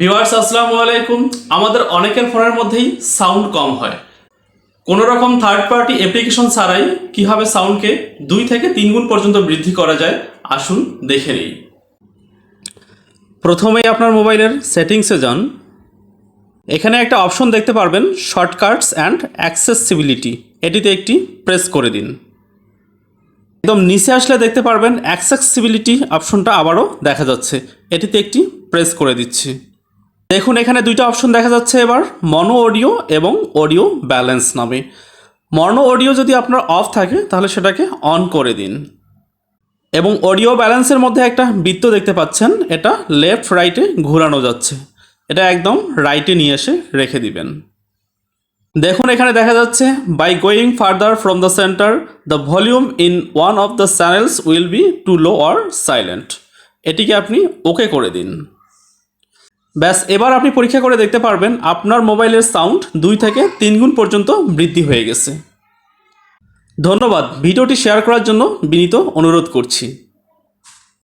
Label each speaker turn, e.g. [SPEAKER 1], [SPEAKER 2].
[SPEAKER 1] Viewers আসসালামু আলাইকুম। আমাদের অনেকের ফোনের মধ্যেই সাউন্ড কম হয়। কোনো রকম থার্ড পার্টি অ্যাপ্লিকেশন ছাড়াই কীভাবে সাউন্ডকে দুই থেকে তিন গুণ পর্যন্ত বৃদ্ধি করা যায়, আসুন দেখে নিই। প্রথমেই আপনার মোবাইলের সেটিংসে যান। এখানে একটা অপশন দেখতে পারবেন শর্টকাটস অ্যান্ড অ্যাক্সেসিবিলিটি এটিতে একটি প্রেস করে দিন। একদম নিচে আসলে দেখতে পারবেন অ্যাক্সেসিবিলিটি অপশনটা আবারও দেখা যাচ্ছে। এটিতে একটি প্রেস করে দিচ্ছি। দেখুন, এখানে দুইটা অপশন দেখা যাচ্ছে এবার মনো অডিও এবং অডিও ব্যালেন্স নামে। মনো অডিও যদি আপনার অফ থাকে, তাহলে সেটাকে অন করে দিন। এবং অডিও ব্যালেন্সের মধ্যে একটা বৃত্ত দেখতে পাচ্ছেন, এটা লেফট রাইটে ঘোরানো যাচ্ছে। এটা একদম রাইটে নিয়ে এসে রেখে দিবেন। দেখুন, এখানে দেখা যাচ্ছে by going farther from the centre the volume in one of the channels will be too low or silent এটিকে আপনি ওকে করে দিন। ব্যাস, এবার আপনি পরীক্ষা করে দেখতে পারবেন আপনার মোবাইলের সাউন্ড দুই থেকে তিন গুণ পর্যন্ত বৃদ্ধি হয়ে গেছে। ধন্যবাদ, ভিডিওটি শেয়ার করার জন্য বিনীত অনুরোধ করছি।